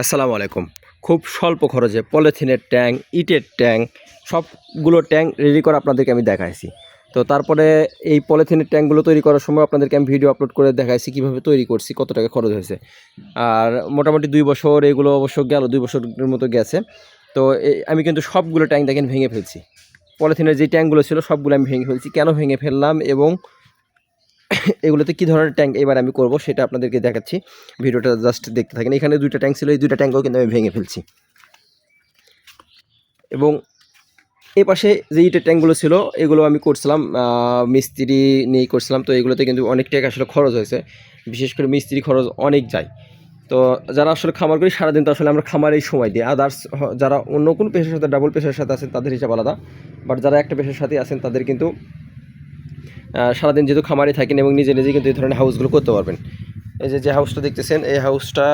আসসালামু আলাইকুম। খুব স্বল্প খরচে পলিথিনের ট্যাঙ্ক ইটের ট্যাঙ্ক সবগুলো ট্যাঙ্ক রেডি করে আপনাদেরকে আমি দেখাইছি। তো তারপরে এই পলিথিনের ট্যাঙ্কগুলো তৈরি করার সময় আপনাদেরকে আমি ভিডিও আপলোড করে দেখাইছি কীভাবে তৈরি করছি, কত টাকা খরচ হয়েছে। আর মোটামুটি দুই বছর এগুলো অবশ্য গেল, দুই বছরের মতো গেছে। তো আমি কিন্তু সবগুলো ট্যাঙ্ক দেখেন ভেঙে ফেলছি। পলিথিনের যে ট্যাঙ্কগুলো ছিল সবগুলো আমি ভেঙে ফেলছি। কেন ভেঙে ফেললাম এবং এগুলোতে কী ধরনের ট্যাঙ্ক এবার আমি করব সেটা আপনাদেরকে দেখাচ্ছি। ভিডিওটা জাস্ট দেখতে থাকেন। এখানে দুইটা ট্যাঙ্ক ছিল, এই দুইটা ট্যাঙ্কও কিন্তু আমি ভেঙে ফেলছি। এবং এ পাশে যে ইটের ট্যাঙ্কগুলো ছিল, এগুলো আমি করছিলাম মিস্ত্রি নিয়ে করছিলাম। তো এগুলোতে কিন্তু অনেক টাকা আসলে খরচ হয়েছে। বিশেষ করে মিস্ত্রি খরচ অনেক যায়। তো যারা আসলে খামার করি, সারাদিন তো আসলে আমরা খামারেই সময় দিই। আদার্স যারা অন্য কোনো পেশার সাথে ডাবল পেশার সাথে আছেন, তাদের হিসাব আলাদা। বাট যারা একটা পেশার সাথে আছেন, তাদের কিন্তু সারাদিন যেহেতু খামারে থাকেন এবং নিজে নিজে কিন্তু এই ধরনের হাউসগুলো করতে পারবেন। এই যে যে হাউসটা দেখতেছেন, এই হাউসটা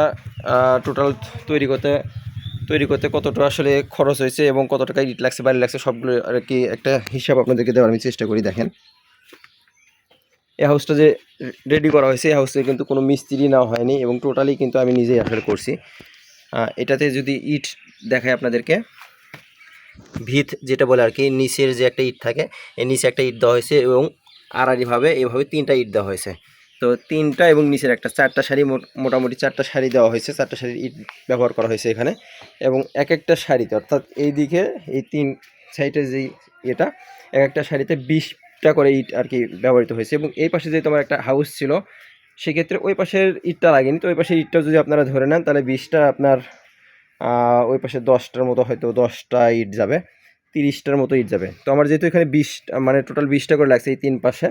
টোটাল তৈরি করতে তৈরি করতে কতটা আসলে খরচ হয়েছে এবং কত টাকা ইট লাগছে বাড়ি লাগছে, সবগুলো আর কি একটা হিসাব আপনাদেরকে দেওয়ার আমি চেষ্টা করি, দেখেন। এই হাউসটা যে রেডি করা হয়েছে, এই হাউসে কিন্তু কোনো মিস্ত্রি না হয়নি এবং টোটালি কিন্তু আমি নিজেই আসলে করছি। এটাতে যদি ইট দেখায় আপনাদেরকে, ভিত যেটা বলে আর কি, নিচের যে একটা ইট থাকে, এই নিচে একটা ইট দেওয়া হয়েছে এবং আড়াআড়িভাবে এইভাবে তিনটা ইট দেওয়া হয়েছে। তো তিনটা এবং নিচের একটা, চারটা শাড়ি মোট- মোটামুটি চারটা শাড়ি দেওয়া হয়েছে, চারটা শাড়ির ইট ব্যবহার করা হয়েছে এখানে। এবং এক একটা শাড়িতে, অর্থাৎ এই দিকে এই তিন সাইডের যে এটা এক একটা শাড়িতে বিশটা করে ইট আর কি ব্যবহৃত হয়েছে। এবং এই পাশে যে তোমার একটা হাউস ছিল, সেক্ষেত্রে ওই পাশের ইটটা লাগেনি। তো ওই পাশের ইটটা যদি আপনারা ধরে নেন, তাহলে বিশটা আপনার ওই পাশে দশটার মতো হয়তো দশটা ইট যাবে। তিরিশটার মতো ইট যাবে। তো আমার যেহেতু এখানে বিশ মানে টোটাল বিশটা করে লাগছে এই তিন পাশে,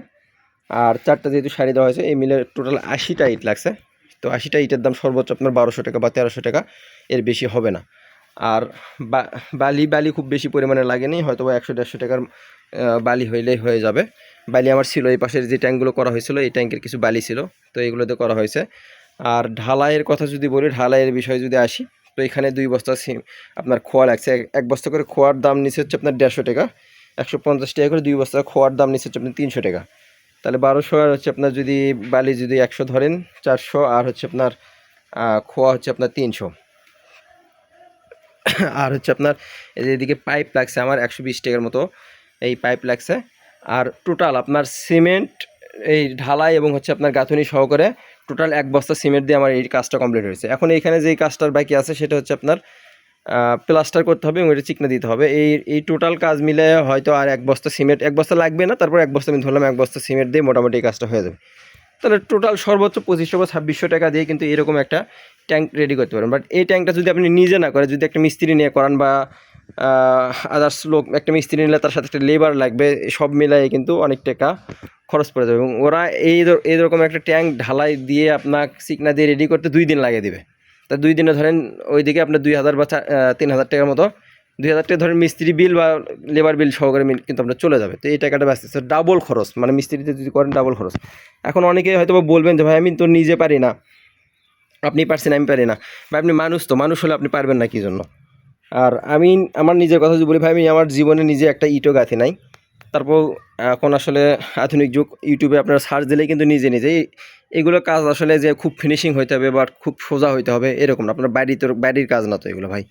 আর চারটা যেহেতু শাড়ি দেওয়া হয়েছে, এই মিলে টোটাল আশিটা ইট লাগছে। তো আশিটা ইটের দাম সর্বোচ্চ আপনার বারোশো টাকা বা তেরোশো টাকা, এর বেশি হবে না। আর বালি বালি খুব বেশি পরিমাণে লাগেনি হয়তো বা একশো, দেড়শো টাকার বালি হইলেই হয়ে যাবে। বালি আমার ছিল এই পাশের যে ট্যাঙ্কগুলো করা হয়েছিল, এই ট্যাঙ্কের কিছু বালি ছিল, তো এগুলোতে করা হয়েছে। আর ঢালাইয়ের কথা যদি বলি, ঢালাইয়ের বিষয়ে যদি আসি তো এখানে দুই বস্তা সিম। আপনার খোয়া লাগছে। এক- বস্তা করে খোয়ার দাম নিচে হচ্ছে আপনার দেড়শো টাকা। একশো পঞ্চাশ টাকা করে দুই বস্তা খোয়ার দাম নিচে হচ্ছে আপনার তিনশো টাকা। তাহলে বারোশো আর হচ্ছে আপনার যদি বালি যদি একশো ধরেন, চারশো আর হচ্ছে আপনার খোয়া হচ্ছে আপনার তিনশো। আর হচ্ছে আপনার এদিকে পাইপ লাগছে আমার একশো বিশ টাকার মতো। এই পাইপ লাগছে। আর টোটাল আপনার সিমেন্ট, এই ঢালাই এবং হচ্ছে আপনার গাঁথুনি সহকারে টোটাল এক বস্তা সিমেন্ট দিয়ে আমার এই কাজটা কমপ্লিট হয়েছে। এখন এইখানে যেই কাজটার বাকি আছে, সেটা হচ্ছে আপনার প্লাস্টার করতে হবে এবং এটা চিকনা দিতে হবে। এই এই টোটাল কাজ মিলে হয়তো আর এক বস্তা সিমেন্ট, এক বস্তা লাগবে না, তারপর এক বস্তা আমি ধরলাম, এক বস্তা সিমেন্ট দিয়ে মোটামুটি এই কাজটা হয়ে যাবে। তাহলে টোটাল সর্বোচ্চ পঁচিশশো বা ছাব্বিশশো টাকা দিয়ে কিন্তু এরকম একটা ট্যাঙ্ক রেডি করতে পারেন। বাট এই ট্যাঙ্কটা যদি আপনি নিজে না করেন, যদি একটা মিস্ত্রি নিয়ে করান বা আদার্স লোক, একটা মিস্ত্রি নিলে তার সাথে একটা লেবার লাগবে, সব মিলাই কিন্তু অনেক টাকা খরচ পড়ে যাবে এবং ওরা এই এইরকম একটা ট্যাঙ্ক ঢালাই দিয়ে আপনার চিকনা দিয়ে রেডি করতে দুই দিন লাগিয়ে দিবে। তা দুই দিনে ধরেন ওইদিকে আপনার দুই হাজার বা তিন হাজার টাকার মতো, দুই হাজার টাকা ধরেন মিস্ত্রি বিল বা লেবার বিল সহকারে মিল কিন্তু আপনার চলে যাবে। তো এই টাকাটা ব্যস্ত। ডাবল খরচ মানে মিস্ত্রিতে যদি করেন ডাবল খরচ। এখন অনেকে হয়তো বলবেন যে, ভাই, আমি তো নিজে পারি না। আপনি পারছেন, আমি পারি না। বা আপনি মানুষ তো, মানুষ হলে আপনি পারবেন না কি জন্য? আর আমি, আমার নিজের কথা যদি বলি, ভাই, আমি আমার জীবনে নিজে একটা ইটও গাঁথি নাই। তারপর এখন আসলে আধুনিক যুগ ইউটিউবে আপনারা সার্চ দিলেই কিন্তু নিজে নিজেই এগুলো কাজ আসলে যে খুব ফিনিশিং হইতে হবে বা খুব সোজা হইতে হবে এরকম না। আপনার বাড়ি তো, বাড়ির কাজ না তো এগুলো ভাই,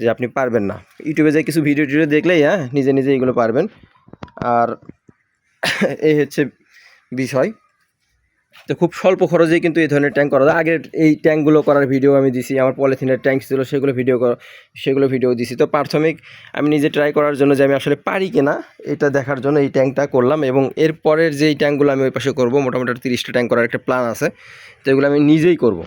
যে আপনি পারবেন না। ইউটিউবে যে কিছু ভিডিও টিডিও দেখলেই হ্যাঁ নিজে নিজে এগুলো পারবেন। আর এই হচ্ছে বিষয়। তো খুব স্বল্প খরচেই কিন্তু এই ধরনের ট্যাঙ্ক করা যায়। আগের এই ট্যাঙ্কগুলো করার ভিডিও আমি দিছি, আমার পলিথিনের ট্যাঙ্ক ছিল, সেগুলো ভিডিও সেগুলো ভিডিও দিছি। তো প্রাথমিক আমি নিজে ট্রাই করার জন্য যে আমি আসলে পারি কিনা, এটা দেখার জন্য এই ট্যাঙ্কটা করলাম এবং এর পরের যেই ট্যাঙ্কগুলো আমি ওই পাশে করব, মোটামুটি তিরিশটা ট্যাঙ্ক করার একটা প্ল্যান আছে, তো এগুলো আমি নিজেই করব।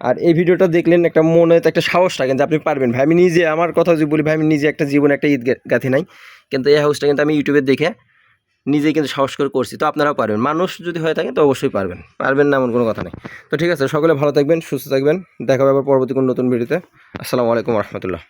আর এই ভিডিওটা দেখলেন একটা মনে একটা সাহস থাকে যে আপনি পারবেন। ভাই, আমি নিজে, আমার কথা যদি বলি, ভাই, আমি নিজে একটা জীবনে একটা ঈদ গাঁথি নাই, কিন্তু এই হাউসটা কিন্তু আমি ইউটিউবে দেখে নিজেই কিন্তু সাহস করে করছি, তো আপনারাও পারবেন। মানুষ যদি হয়ে থাকে তো অবশ্যই পারবেন পারবেন না এমন কোনো কথা নেই। তো ঠিক আছে, সকলে ভালো থাকবেন, সুস্থ থাকবেন। দেখা হবে আবার পরবর্তী কোনো নতুন ভিডিওতে। আসসালামু আলাইকুম রহমতুল্লাহ।